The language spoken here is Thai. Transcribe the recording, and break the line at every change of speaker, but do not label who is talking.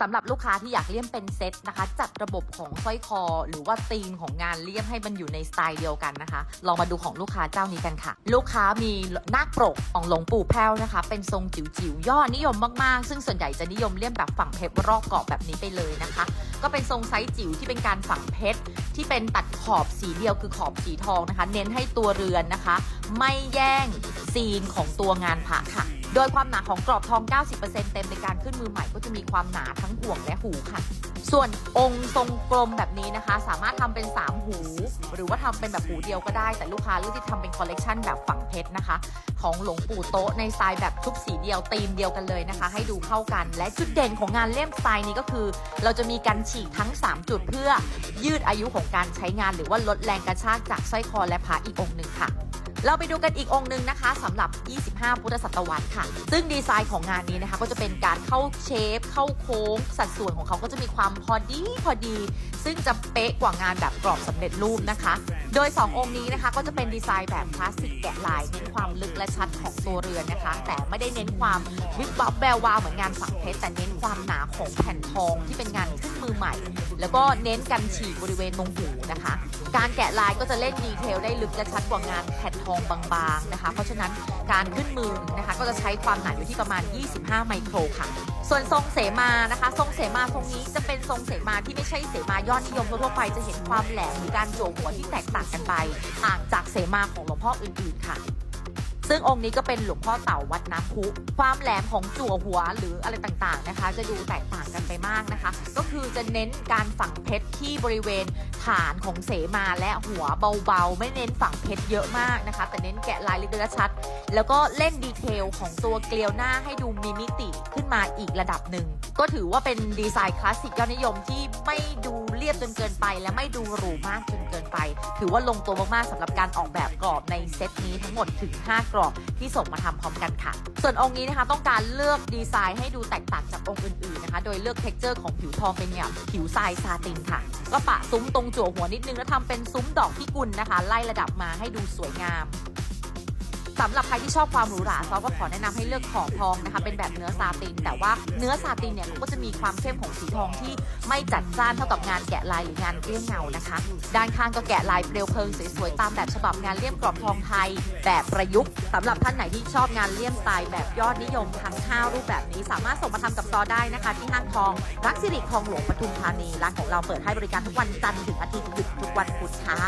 สำหรับลูกค้าที่อยากเลี่ยมเป็นเซตนะคะ จัดระบบของสร้อยคอ หรือว่าธีมของงานเลี่ยมให้มันอยู่ในสไตล์เดียวกันนะคะ ลองมาดูของลูกค้าเจ้านี้กันค่ะ ลูกค้ามีนาคปรกของหลวงปู่แพ้วนะคะ เป็นทรงจิ๋วๆยอดนิยมมากๆ ซึ่งส่วนใหญ่จะนิยมเลี่ยมแบบฝั่งเพชรรอบเกาะแบบนี้ไปเลยนะคะ ก็เป็นทรงไซส์จิ๋วที่เป็นการฝังเพชรที่เป็นตัดขอบสีเดียวคือขอบสีทองนะคะ เน้นให้ตัวเรือนนะคะ ไม่แย่งซีนของตัวงานผาค่ะ โดยความหนาของกรอบทอง 90%เต็มในการขึ้นมือใหม่ก็จะมีความหนาทั้งห่วงและหูค่ะ ส่วนองค์ทรงกลมแบบนี้นะคะ สามารถทำเป็น 3 หู หรือว่าทำเป็นแบบหูเดียวก็ได้ แต่ลูกค้าเลือกที่ทำเป็นคอลเลกชันแบบฝังเพชรนะคะ ของหลวงปู่โต๊ะในสไตล์แบบชุบสีเดียวธีมเดียวกันเลยนะคะ ให้ดูเข้ากัน และจุดเด่นของงานเล่มสไตล์นี้ก็คือ เราจะมีกันฉีกทั้ง 3 จุดเพื่อยืดอายุของการใช้งาน หรือว่าลดแรงกระชากจากสร้อยคอและพระอีกองค์หนึ่งค่ะ เราไปดูกันอีกองค์หนึ่งนะคะสำหรับ 25 พุทธศตวรรษค่ะ ซึ่งดีไซน์ของงานนี้นะคะ ก็จะเป็นการเข้าเชฟ เข้าโค้ง สัดส่วนของเขาก็จะมีความพอดีพอดี ซึ่งจะเป๊ะกว่างานแบบกรอบสำเร็จรูปนะคะ โดย 2 องค์นี้นะคะ ก็จะเป็นดีไซน์แบบคลาสสิกแกะลายเน้นความลึกและชัดของตัวเรือนนะคะ แต่ไม่ได้เน้นความวิบวับแวววาวเหมือนงานฝังเพชรแต่เน้นความหนาของแผ่นทองที่เป็นงานขึ้นมือใหม่ แล้วก็เน้นกันฉีกบริเวณตรงหูนะคะ การแกะลายก็จะเล่นดีเทลได้ลึกและชัดกว่างานแผ่นทองบางๆนะคะ เพราะฉะนั้นการขึ้นมือนะคะก็จะใช้ความหนาอยู่ที่ประมาณ 25 ไมโครค่ะ ส่วนทรงเสมานะคะ ทรงเสมาทรงนี้จะเป็นทรงเสมาที่ไม่ใช่เสมายอดนิยมทั่วไปจะเห็นความแหลมหรือการโจวหัวที่แตกต่างกันไป ต่างจากเสมาของหลวงพ่ออื่นๆค่ะ ซึ่งองค์นี้ก็เป็นหลวงพ่อเต่าวัดน้ำพุความแหลมของจั่วหัวหรืออะไรต่างๆนะคะ จะดูแตกต่างกันไปมากนะคะ ก็คือจะเน้นการฝังเพชรที่บริเวณฐานของเสมาและหัวเบาๆ ไม่เน้นฝังเพชรเยอะมากนะคะ แต่เน้นแกะลายลึกและชัด แล้วก็เล่นดีเทลของตัวเกลียวหน้าให้ดูมีมิติขึ้นมาอีกระดับหนึ่งก็ถือว่าเป็นดีไซน์คลาสสิกยอดนิยมที่ไม่ดูเรียบจนเกินไป และไม่ดูหรูมากจนเกินไป ถือว่าลงตัวมากๆสำหรับการออกแบบกรอบในเซตนี้ทั้งหมดถึง 5กรอบที่ส่งมาทำพร้อมกันค่ะ ส่วนองค์นี้นะคะต้องการเลือกดีไซน์ให้ดูแตกต่างจากองค์อื่นๆนะคะ โดยเลือกเท็กเจอร์ของผิวทองเป็นแบบผิวทรายซาตินค่ะ ก็ปะซุ้มตรงจั่วหัวนิดนึงแล้วทำเป็นซุ้มดอกพิกุลนะคะ ไล่ระดับมาให้ดูสวยงาม สำหรับใครที่ชอบความหรูหราซอก็ขอแนะนำให้เลือกขอบทองนะคะเป็นแบบเนื้อซาติน แต่ว่าเนื้อซาตินเนี่ยก็จะมีความเข้มของสีทองที่ไม่จัดจ้านเท่ากับงานแกะลายหรืองานเลี้ยงเงานะคะ ด้านข้างก็แกะลายเปลวเพลิงสวยๆตามแบบฉบับงานเลี่ยมกรอบทองไทย แบบประยุกต์สำหรับท่านไหนที่ชอบงานเลี่ยมสไตล์แบบยอดนิยมทั้ง5รูปแบบนี้สามารถส่งมาทำกับซอได้นะคะ ที่ห้างทอง รักสิริคลองหลวงปทุมธานีร้านของเราเปิดให้บริการทุกวันจันทร์ถึงอาทิตย์หยุดทุกวันพุธค่ะ